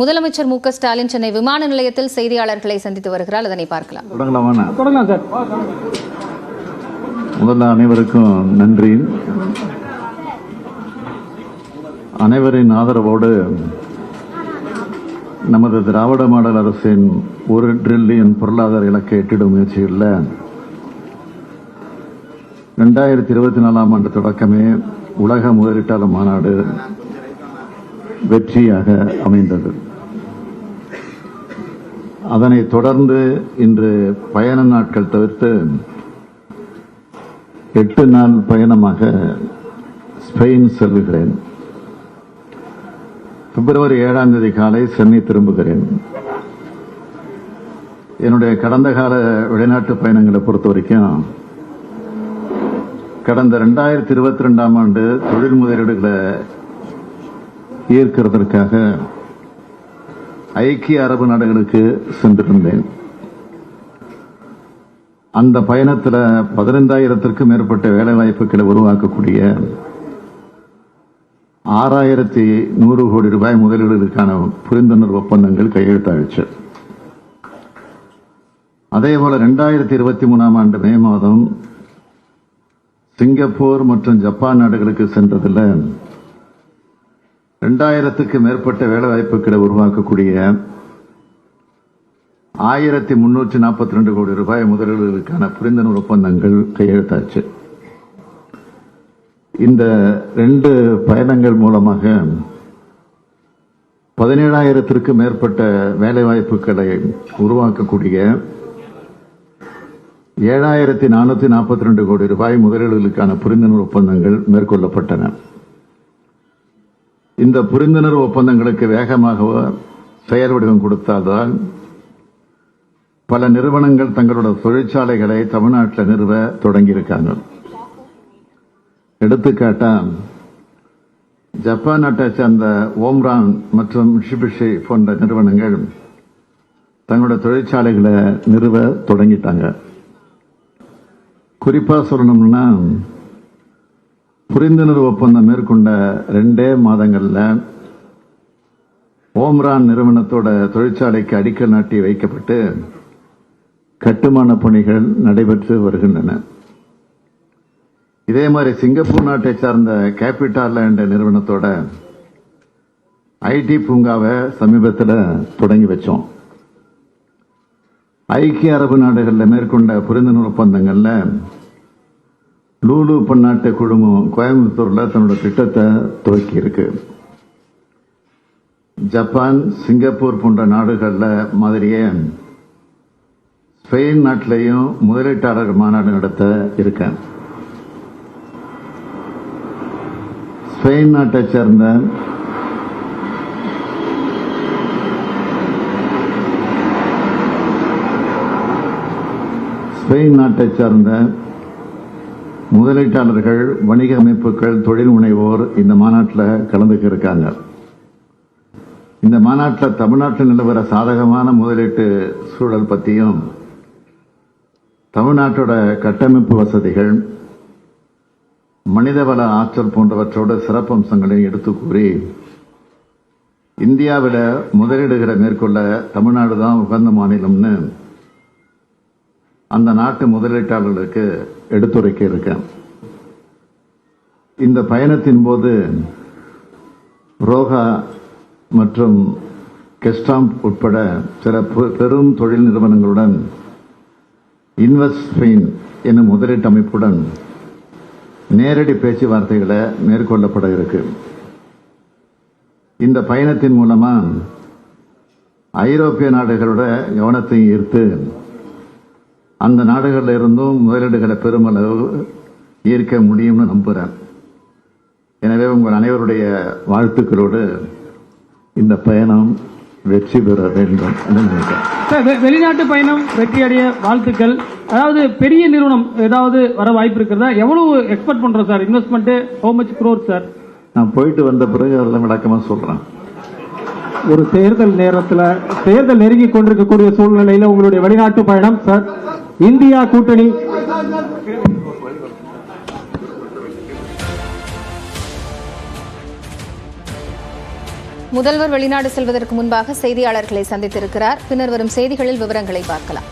முதலமைச்சர் மு க ஸ்டாலின் சென்னை விமான நிலையத்தில் செய்தியாளர்களை சந்தித்து வருகிறார். அதனை பார்க்கலாம். முதல்ல அனைவருக்கும் நன்றி. அனைவரின் ஆதரவோடு நமது திராவிட மாடல் அரசின் ஒரு ட்ரில்லியன் பொருளாதார இலக்கை எட்டிடும் முயற்சிகளில் ரெண்டாயிரத்தி இருபத்தி நாலாம் ஆண்டு தொடக்கமே உலக முதலீட்டாளர் மாநாடு வெற்றியாக அமைந்தது. அதனைத் தொடர்ந்து இன்று பயண நாட்கள் தவிர்த்து எட்டு நாள் பயணமாக ஸ்பெயின் செல்லுகிறேன் பிப்ரவரி ஏழாம் தேதி காலை சென்னை திரும்புகிறேன். என்னுடைய கடந்த கால வெளிநாட்டு பயணங்களை பொறுத்த வரைக்கும் கடந்த ரெண்டாயிரத்தி இருபத்தி ரெண்டாம் ஆண்டு தொழில் முதலீடுகளை ஏற்கிறதற்காக ஐக்கிய அரபு நாடுகளுக்கு சென்றிருந்தேன். அந்த பயணத்தில் பதினைந்தாயிரத்திற்கும் மேற்பட்ட வேலைவாய்ப்புகளை உருவாக்கக்கூடிய ஆறாயிரத்தி நூறு கோடி ரூபாய் முதலீடுகளுக்கான புரிந்துணர்வு ஒப்பந்தங்கள் கையெழுத்தாயிடுச்சு. அதே போல ரெண்டாயிரத்தி இருபத்தி மூணாம் ஆண்டு மே மாதம் சிங்கப்பூர் மற்றும் ஜப்பான் நாடுகளுக்கு சென்றதில் ரெண்டாயிரத்துக்கு மேற்பட்ட வேலைவாய்ப்புகளை உருவாக்கக்கூடிய ஆயிரத்தி முன்னூற்றி நாற்பத்தி ரெண்டு கோடி ரூபாய் முதலீடுகளுக்கான புரிந்துணர்வு ஒப்பந்தங்கள் கையெழுத்தாச்சு. இந்த ரெண்டு பயணங்கள் மூலமாக பதினேழாயிரத்திற்கு மேற்பட்ட வேலைவாய்ப்புகளை உருவாக்கக்கூடிய ஏழாயிரத்தி நானூற்றி நாற்பத்தி ரெண்டு கோடி ரூபாய் முதலீடுகளுக்கான புரிந்துணர்வு ஒப்பந்தங்கள் மேற்கொள்ளப்பட்டன. இந்த புரிந்துணர்வு ஒப்பந்தங்களுக்கு வேகமாக செயல் வடிவம் கொடுத்தால்தான் பல நிறுவனங்கள் தங்களோட தொழிற்சாலைகளை தமிழ்நாட்டில் நிறுவ தொடங்கியிருக்காங்க. எடுத்துக்காட்டா ஜப்பான் நாட்டை சேர்ந்த ஓம்ரான் மற்றும் மிஷிபிஷி போன்ற நிறுவனங்கள் தங்களோட தொழிற்சாலைகளை நிறுவ தொடங்கிட்டாங்க. குறிப்பாக சொல்லணும்னா புரிந்துணர்வு ஒப்பந்தம் மேற்கொண்ட ரெண்டே மாதங்கள்ல ஓம்ரான் நிறுவனத்தோட தொழிற்சாலைக்கு அடிக்கல் நாட்டி வைக்கப்பட்டு கட்டுமான பணிகள் நடைபெற்று வருகின்றன. இதே மாதிரி சிங்கப்பூர் நாட்டை சார்ந்த கேபிட்டால் லேண்ட் நிறுவனத்தோட ஐடி பூங்காவை சமீபத்தில் தொடங்கி வச்சோம். ஐக்கிய அரபு நாடுகளில் மேற்கொண்ட புரிந்துணர்வு ஒப்பந்தங்கள்ல லூலு பன்னாட்டு குழுமம் கோயம்புத்தூரில் தன்னோட திட்டத்தை துவக்கி இருக்கு. ஜப்பான் சிங்கப்பூர் போன்ற நாடுகளில் மாதிரியே ஸ்பெயின் நாட்டிலையும் முதலீட்டாளர் மாநாடு நடத்த இருக்கேன் ஸ்பெயின் நாட்டை சேர்ந்த ஸ்பெயின் நாட்டை சேர்ந்த முதலீட்டாளர்கள் வணிக அமைப்புகள் தொழில் முனைவோர் இந்த மாநாட்டில் கலந்துக்க இருக்காங்க. இந்த மாநாட்டில் தமிழ்நாட்டில் நிலவர சாதகமான முதலீட்டு சூழல் பற்றியும் தமிழ்நாட்டோட கட்டமைப்பு வசதிகள் மனிதவள ஆற்றல் போன்றவற்றோட சிறப்பம்சங்களையும் எடுத்து கூறி இந்தியாவில் முதலீடுகளை மேற்கொள்ள தமிழ்நாடு தான் உகந்த மாநிலம்னு அந்த நாட்டு முதலீட்டாளர்களுக்கு எடுத்துரைக்க இருக்கேன் இந்த பயணத்தின் போது ரோகா மற்றும் கெஸ்டாம்ப் உட்பட சில பெ- பெரும் தொழில் நிறுவனங்களுடன் இன்வெஸ்ட்மெயின் என்னும் முதலீட்டு அமைப்புடன் நேரடி பேச்சுவார்த்தைகளை மேற்கொள்ளப்பட இருக்கு. இந்த பயணத்தின் மூலமாக ஐரோப்பிய நாடுகளோட கவனத்தை ஈர்த்து அந்த நாடுகளில் இருந்தும் முதலீடுகளை பெருமளவு ஈர்க்க முடியும்னு நம்புறேன் எனவே உங்கள் அனைவருடைய வாழ்த்துக்களோடு இந்த பயணம் வெற்றி பெற வேண்டும் என்று நினைக்கிறேன். சார் வெ- வெளிநாட்டு பயணம் வெற்றி அடைய வாழ்த்துக்கள். அதாவது பெரிய நிறுவனம் ஏதாவது வர வாய்ப்பு இருக்கிறதா? எவ்வளவு எக்ஸ்பெக்ட் பண்றோம் sir? Investment how much crore sir? நான் போயிட்டு வந்த பிறகு அதெல்லாம் விளக்கமா சொல்றேன். ஒரு தேர்தல் நேரத்துல தேர்தல் நெருங்கி கொண்டிருக்கக்கூடிய சூழ்நிலையில உங்களுடைய வெளிநாட்டு பயணம் சார்? இந்தியா கூட்டணி. முதல்வர் வெளிநாடு செல்வதற்கு முன்பாக செய்தியாளர்களை சந்தித்திருக்கிறார். பின்னர் வரும் செய்திகளில் விவரங்களை பார்க்கலாம்.